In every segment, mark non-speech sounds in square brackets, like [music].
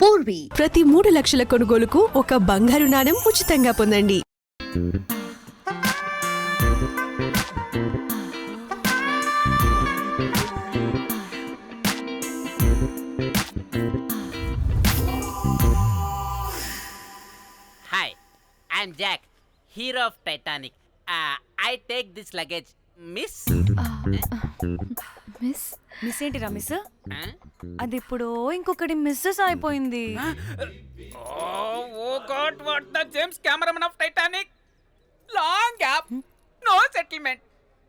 పూర్వి ప్రతి మూడు లక్షల కొనుగోలుకు ఒక బంగారు నాణం ఉచితంగా పొందండి. Hi I'm Jack hero of I take this luggage miss miss miss ఏంటిరా మిస్? అది ఇప్పుడు ఇంకొకటి మిస్సెస్ అయిపోయింది Oh, oh God, what the James Cameron of Titanic? Long gap, no settlement.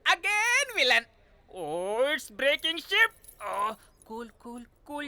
Again villain. Oh, it's breaking ship. Oh, cool, cool, cool,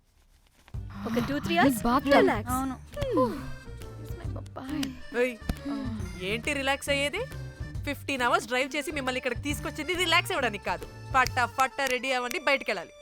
ఒక two three బాగా relax అవును. ఏంటి relax అయ్యేది? ఫిఫ్టీన్ అవర్స్ డ్రైవ్ చేసి మిమ్మల్ని ఇక్కడికి తీసుకొచ్చింది రిలాక్స్ అవ్వడానికి కాదు. పట్ట పట్ట రెడీ అవ్వండి బయటికి వెళ్ళాలి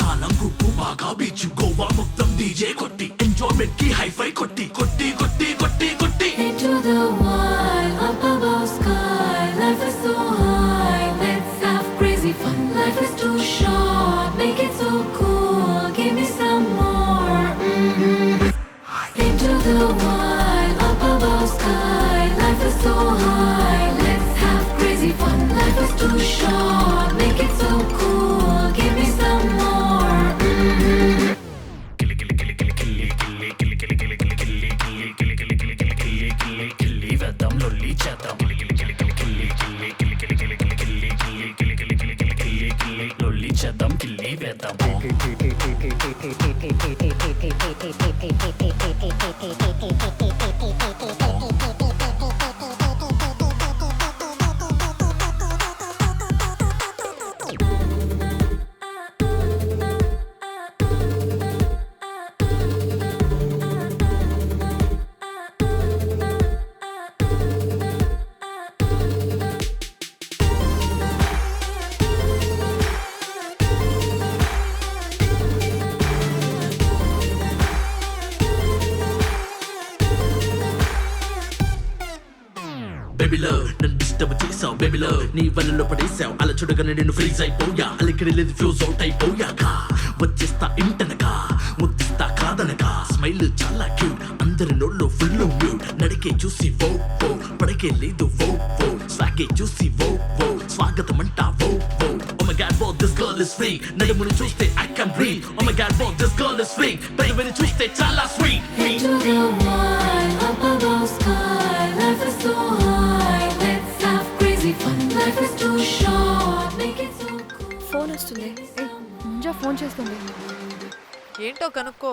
కాలం గుప్పు బాగా బీచ్ గోవా మొత్తం డీజే కొట్టి. ఎంజాయ్మెంట్కి హైఫై కొట్టి కొట్టి కొట్టి కొట్టి కొట్టి. Into the wild, up above sky. Life is so high, చేసావు నీ వలలో పడేసావు అలా చూడగానే నేను ఫ్రీజ్ అయిపోయా అలికిడి లేదు ఫ్యూజ్ అవుట్ అయిపోయాక వచ్చేస్తా ఇంటనగా ముద్దిస్తా కాదనగా స్మైల్ చాలా క్యూట్ అందరి నోళ్ళు ఫుల్ మ్యూట్ నడికే చూసి వో వో పడకే లేదు వో వో స్వాగే చూసి వో వో స్వాగతం అంటా వో వో Oh my god, whoa, this girl is free. నడుమును చూస్తే I can breathe. Oh my god, whoa, this girl is free. పెదవిని చూస్తే చాలా sweet. Into the wild, up above sky. Phone వస్తుంది ఏయ్, ముంజా ఫోన్ చేస్తుంది. ఏంటో కనుక్కో.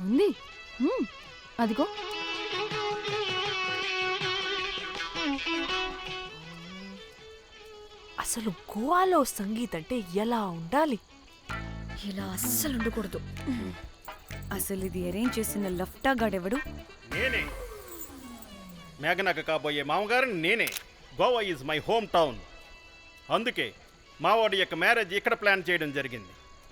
ఉంది. మ్మ్. అదిగో. అసలు గోవాలో సంగీత్ అంటే ఎలా ఉండాలి? ఇలా అస్సలు ఉండకూడదు. అసలు ఇది అరేంజ్ చేసిన లఫ్టా గాడెవడు? నేనే. మేఘనకు కాబోయే మామగారు నేనే. Goa is my home town అందుకే మావాడి యొక్క మ్యారేజ్ ఇక్కడ ప్లాన్ చేయడం జరిగింది.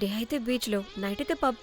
డే అయితే బీచ్లో నైట్ అయితే pub.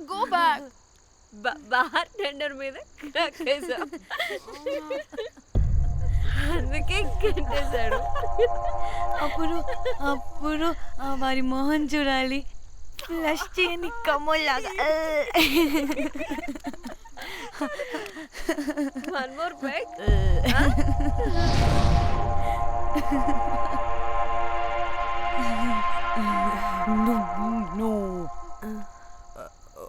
I want go back bartender మీద వేసాం అందుకే కట్టేశాడు అప్పుడు అప్పుడు ఆ వారి మొహం చూడాలి. ఫ్లష్ చేయని కమ్మలాగా వన్ మోర్ బ్యాక్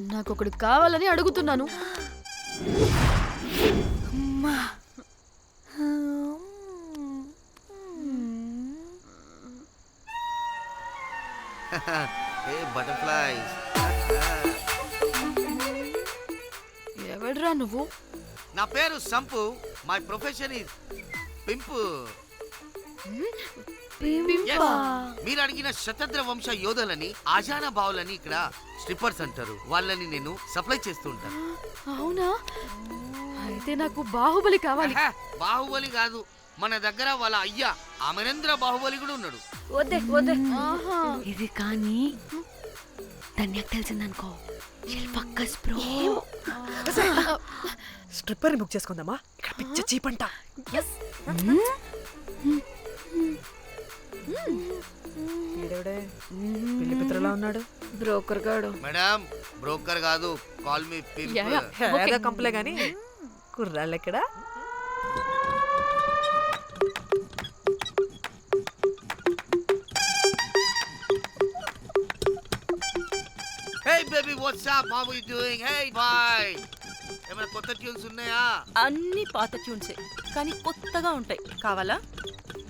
నాకొకడు కావాలని అడుగుతున్నాను. బటర్ఫ్లైస్ [laughs] ఎవడ్రా నువ్వు? నా పేరు Sampu. My profession is pimp. మీరు అడిగిన శతద్ర వంశ యోధులని ఆజానా బావులని ఇక్కడ స్ట్రిప్పర్స్ అంటారు. వాళ్ళని నేను సప్లై చేస్తూ ఉంటాను. అవునా? అయితే నాకు బాహుబలి కావాలి. ఆహా, బాహుబలి కాదు. మన దగ్గర వాళ్ళ అయ్యా అమరేంద్ర బాహుబలి కూడా ఉన్నాడు. వద్దే వద్దే. ఆహా. ఇది కానీ ధన్యకు తెలిసిందనుకో. పక్కస్ బ్రో. స్ట్రిప్పర్ బుక్ చేసుకుందామా? ఇక్కడ పిచ్చ చీపంట. పిత్రలా ఉన్నాడు. బ్రోకర్ గాడు. మేడం బ్రోకర్ కాదు కాల్ మీ ఏదో కంపలే గాని. కుర్రాళ్ళు ఎక్కడ? Hey baby what's up how you doing hey boy ఏమైనా కొత్త ట్యూన్స్ ఉన్నాయా? అన్ని పాత ట్యూన్సే కానీ కొత్తగా ఉంటాయి. కావాలా?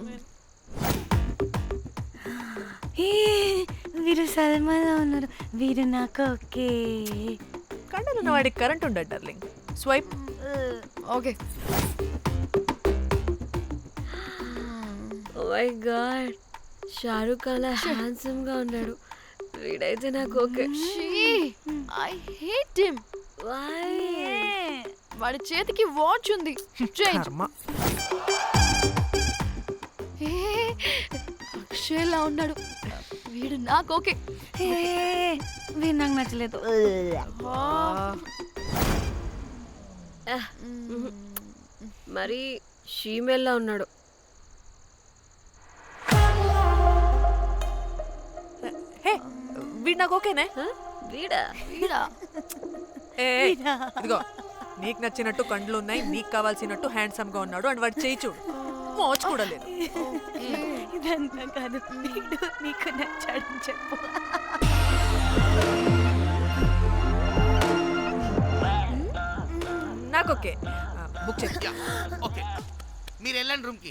మ్మ్. ఏ, వీరు సల్మాలో ఉన్నారు వీరు నాకు ఓకే. కండలున్న వాడికి కరెంట్ ఉండడు darling swipe okay oh my god Shahrukh అలా హ్యాండ్సమ్గా ఉన్నాడు. వీడైతే నాకు ఓకే. ఐ హేట్ హిమ్ వాడి చేతికి వాచ్ ఉంది. చేంజ్ కర్మ. అక్షయ్లా ఉన్నాడు. వీడు నాకు ఓకే. వీడు నాకు నచ్చలేదు. మరి షీమేల్లా ఉన్నాడు. హే వీడు నాకు ఓకేనే? వీడా? వీడా? ఇదిగో నీకు నచ్చినట్టు కండ్లు ఉన్నాయి నీకు కావాల్సినట్టు హ్యాండ్సమ్గా ఉన్నాడు అండ్ వాడు చేయి చూడు. మోచు కూడా లేదు. ఇదంతా కాదు. వీడు నీకు నచ్చాడని చెప్పు. నాకు ఓకే. బుక్ చేసి యా, ఓకే. మీరు వెళ్ళండి రూమ్కి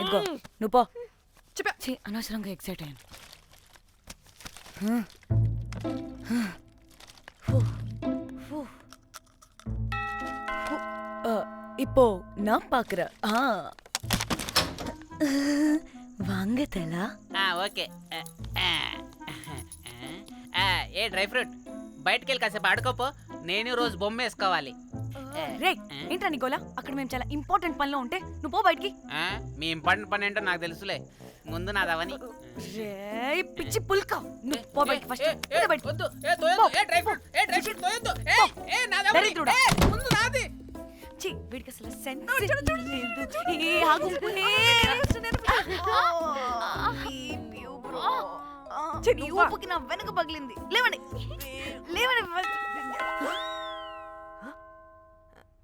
ఇదిగో నువ్వు పో ఛీ, అనవసరంగా ఎక్సైట్ అయ్యాను இப்போ நான் பாக்குறேன் ஆ வாங்க தலா ఆ, ఓకే ఆ, ఆ, ఆ, ఏ డ్రై ఫ్రూట్ బయటికి వెళ్ళి కాసేపు ఆడుకోపో నేను రోజు బొమ్మ వేసుకోవాలి రే ఏంట్రా నికోలా? అక్కడ మేము చాలా ఇంపార్టెంట్ పనిలో ఉంటే నువ్వు పో బయటికి. ఆ, మీ ఇంపార్టెంట్ పని ఏంటో నాకు తెలుసులే. ముందు నాదవని రే పిచ్చి పుల్క. నువ్వు పో బయటికి ఫస్ట్ బయటికి. వద్దు, ఏ, తోయొద్దు, ఏ, డ్రై ఫ్రూట్, ఏ, డ్రై ఫ్రూట్ తోయొద్దు, ఏ, ఏ, నాదవని, దరిద్రుడా. ఏ, ముందు నాది. ఛీ, వీడికి అసలు సెన్స్ లేదు. ఏ ఆగు ఏ, ఛీ, నీ ఊపుకి నా వెనక పగిలింది. లేవండి. లేవండి